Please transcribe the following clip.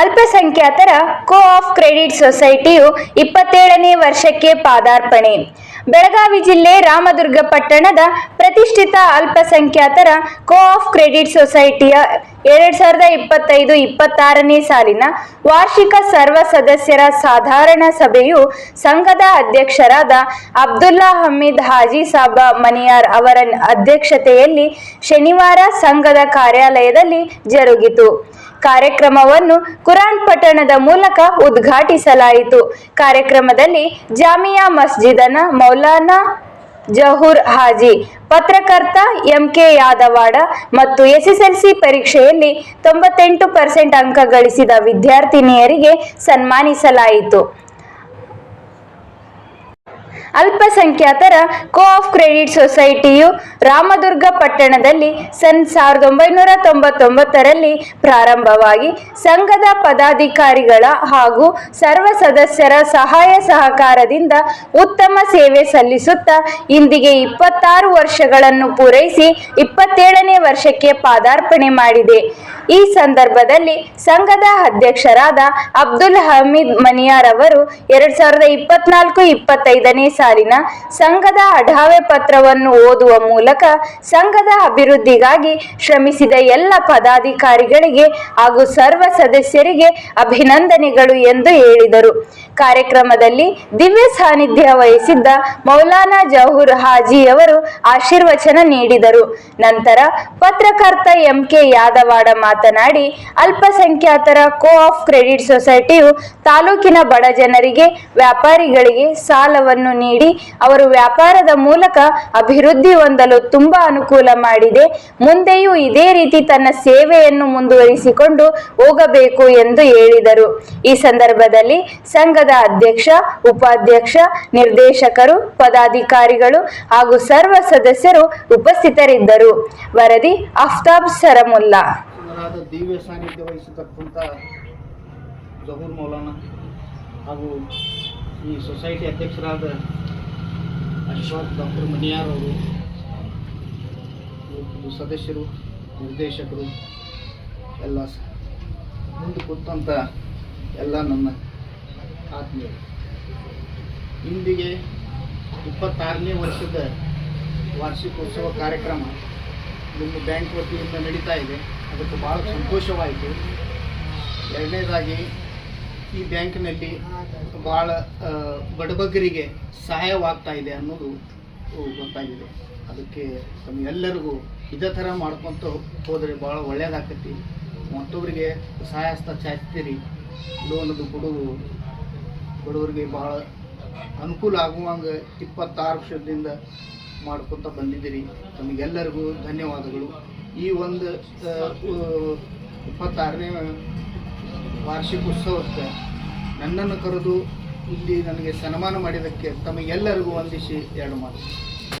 al ಅಲ್ಪಸಂಖ್ಯಾತರ co op credit ಸೊಸೈಟಿಯು ಇಪ್ಪತ್ತೇಳನೇ ವರ್ಷಕ್ಕೆ ಪಾದಾರ್ಪಣೆ. ಬೆಳಗಾವಿ ಜಿಲ್ಲೆ ರಾಮದುರ್ಗ ಪಟ್ಟಣದ ಪ್ರತಿಷ್ಠಿತ ಅಲ್ಪಸಂಖ್ಯಾತರ ಕೋ ಆಫ್ ಕ್ರೆಡಿಟ್ ಸೊಸೈಟಿಯ ಎರಡ್ ಸಾವಿರದ ಇಪ್ಪತ್ತೈದು ಇಪ್ಪತ್ತಾರನೇ ಸಾಲಿನ ವಾರ್ಷಿಕ ಸರ್ವ ಸದಸ್ಯರ ಸಾಧಾರಣ ಸಭೆಯು ಸಂಘದ ಅಧ್ಯಕ್ಷರಾದ ಅಬ್ದುಲ್ಲಾ ಹಮೀದ್ ಹಾಜಿ ಸಾಬ ಮನಿಯಾರ್ ಅವರ ಅಧ್ಯಕ್ಷತೆಯಲ್ಲಿ ಶನಿವಾರ ಸಂಘದ ಕಾರ್ಯಾಲಯದಲ್ಲಿ ಜರುಗಿತು. ಕಾರ್ಯಕ್ರಮವನ್ನು ಕುರಾನ್ ಪಠಣದ ಮೂಲಕ ಉದ್ಘಾಟಿಸಲಾಯಿತು. ಕಾರ್ಯಕ್ರಮದಲ್ಲಿ ಜಾಮಿಯಾ ಮಸ್ಜಿದನ ಮೌಲಾನಾ ಜಹೂರ್ ಹಾಜಿ, ಪತ್ರಕರ್ತ ಎಂಕೆ ಯಾದವಾಡ ಮತ್ತು ಎಸ್ಎಸ್ಎಲ್ಸಿ ಪರೀಕ್ಷೆಯಲ್ಲಿ ತೊಂಬತ್ತೆಂಟು ಪರ್ಸೆಂಟ್ ಅಂಕ ಗಳಿಸಿದ ವಿದ್ಯಾರ್ಥಿನಿಯರಿಗೆ ಸನ್ಮಾನಿಸಲಾಯಿತು. ಅಲ್ಪಸಂಖ್ಯಾತರ ಕೋ ಆಫ್ ಕ್ರೆಡಿಟ್ ಸೊಸೈಟಿಯು ರಾಮದುರ್ಗ ಪಟ್ಟಣದಲ್ಲಿ ಸನ್ ಸಾವಿರದ ಒಂಬೈನೂರ ತೊಂಬತ್ತೊಂಬತ್ತರಲ್ಲಿ ಪ್ರಾರಂಭವಾಗಿ ಸಂಘದ ಪದಾಧಿಕಾರಿಗಳ ಹಾಗೂ ಸರ್ವ ಸದಸ್ಯರ ಸಹಾಯ ಸಹಕಾರದಿಂದ ಉತ್ತಮ ಸೇವೆ ಸಲ್ಲಿಸುತ್ತಾ ಇಂದಿಗೆ ಇಪ್ಪತ್ತಾರು ವರ್ಷಗಳನ್ನು ಪೂರೈಸಿ ಇಪ್ಪತ್ತೇಳನೇ ವರ್ಷಕ್ಕೆ ಪಾದಾರ್ಪಣೆ ಮಾಡಿದೆ. ಈ ಸಂದರ್ಭದಲ್ಲಿ ಸಂಘದ ಅಧ್ಯಕ್ಷರಾದ ಅಬ್ದುಲ್ ಹಮೀದ್ ಮನಿಯಾರ್ ಅವರು ಎರಡ್ ಸಾವಿರದ ಇಪ್ಪತ್ನಾಲ್ಕು ಇಪ್ಪತ್ತೈದನೇ ಸಾಲಿನ ಸಂಘದ ಅಢಾವೆ ಪತ್ರವನ್ನು ಓದುವ ಮೂಲಕ ಸಂಘದ ಅಭಿವೃದ್ಧಿಗಾಗಿ ಶ್ರಮಿಸಿದ ಎಲ್ಲ ಪದಾಧಿಕಾರಿಗಳಿಗೆ ಹಾಗೂ ಸರ್ವ ಸದಸ್ಯರಿಗೆ ಅಭಿನಂದನೆಗಳು ಎಂದು ಹೇಳಿದರು. ಕಾರ್ಯಕ್ರಮದಲ್ಲಿ ದಿವ್ಯ ಸಾನ್ನಿಧ್ಯ ವಹಿಸಿದ್ದ ಮೌಲಾನಾ ಜಹೂರ್ ಹಾಜಿ ಅವರು ಆಶೀರ್ವಚನ ನೀಡಿದರು. ನಂತರ ಪತ್ರಕರ್ತ ಎಂಕೆ ಯಾದವಾಡ ಮಾತನಾಡಿ, ಅಲ್ಪಸಂಖ್ಯಾತರ ಕೋ ಆಫ್ ಕ್ರೆಡಿಟ್ ಸೊಸೈಟಿಯು ತಾಲೂಕಿನ ಬಡ ಜನರಿಗೆ ವ್ಯಾಪಾರಿಗಳಿಗೆ ಸಾಲವನ್ನು ನೀಡಿ ಅವರು ವ್ಯಾಪಾರದ ಮೂಲಕ ಅಭಿವೃದ್ಧಿ ಹೊಂದಲು ತುಂಬಾ ಅನುಕೂಲ ಮಾಡಿದೆ. ಮುಂದೆಯೂ ಇದೇ ರೀತಿ ತನ್ನ ಸೇವೆಯನ್ನು ಮುಂದುವರಿಸಿಕೊಂಡು ಹೋಗಬೇಕು ಎಂದು ಹೇಳಿದರು. ಈ ಸಂದರ್ಭದಲ್ಲಿ ಸಂಘದ ಅಧ್ಯಕ್ಷ, ಉಪಾಧ್ಯಕ್ಷ, ನಿರ್ದೇಶಕರು, ಪದಾಧಿಕಾರಿಗಳು ಹಾಗೂ ಸರ್ವ ಸದಸ್ಯರು ಉಪಸ್ಥಿತರಿದ್ದರು. ವರದಿ ಅಫ್ತಾಬ್ ಸರಮುಲ್ಲಾ. ದಿವ್ಯ ಸಾನ್ನಿಧ್ಯ ವಹಿಸತಕ್ಕಂಥ ಜಹೂರ್ ಮೌಲಾನ ಹಾಗೂ ಈ ಸೊಸೈಟಿ ಅಧ್ಯಕ್ಷರಾದ ಅಶೋಕ್ ಡಾಕ್ಟರ್ ಮನಿಯಾರ್ ಅವರು ಸದಸ್ಯರು, ನಿರ್ದೇಶಕರು, ಎಲ್ಲ ಮುಂದೆ ಕೂತಂಥ ಎಲ್ಲ ನನ್ನ ಆತ್ಮೀಯರು. ಇಂದಿಗೆ ಇಪ್ಪತ್ತಾರನೇ ವರ್ಷದ ವಾರ್ಷಿಕೋತ್ಸವ ಕಾರ್ಯಕ್ರಮ ನಿಮ್ಮ ಬ್ಯಾಂಕ್ ವತಿಯಿಂದ ನಡೀತಾ ಇದೆ. ಅದಕ್ಕೆ ಭಾಳ ಸಂತೋಷವಾಯಿತು. ಎರಡನೇದಾಗಿ ಈ ಬ್ಯಾಂಕ್ನಲ್ಲಿ ಭಾಳ ಬಡಬಗ್ಗರಿಗೆ ಸಹಾಯವಾಗ್ತಾ ಇದೆ ಅನ್ನೋದು ಗೊತ್ತಾಗಿದೆ. ಅದಕ್ಕೆ ತಮಗೆಲ್ಲರಿಗೂ ಇದೇ ಥರ ಮಾಡ್ಕೊತ ಹೋದರೆ ಭಾಳ ಒಳ್ಳೆಯದಾಕತಿ ಮತ್ತೊಬ್ಬರಿಗೆ ಸಹಾಯ ಹಸ್ತ ಚಾಚ್ತೀರಿ. ಲೋನದು ಕೊಡೋದು ಬಡವರಿಗೆ ಭಾಳ ಅನುಕೂಲ ಆಗುವಂಗೆ ಇಪ್ಪತ್ತಾರು ವರ್ಷದಿಂದ ಮಾಡ್ಕೊತ ಬಂದಿದ್ದೀರಿ. ತಮಗೆಲ್ಲರಿಗೂ ಧನ್ಯವಾದಗಳು. ಈ ಒಂದು ಇಪ್ಪತ್ತಾರನೇ ವಾರ್ಷಿಕೋತ್ಸವಕ್ಕೆ ನನ್ನನ್ನು ಕರೆದು ಇಲ್ಲಿ ನನಗೆ ಸನ್ಮಾನ ಮಾಡಿದ್ದಕ್ಕೆ ತಮಗೆಲ್ಲರಿಗೂ ವಂದಿಸಿ ಎರಡು ಮಾತು.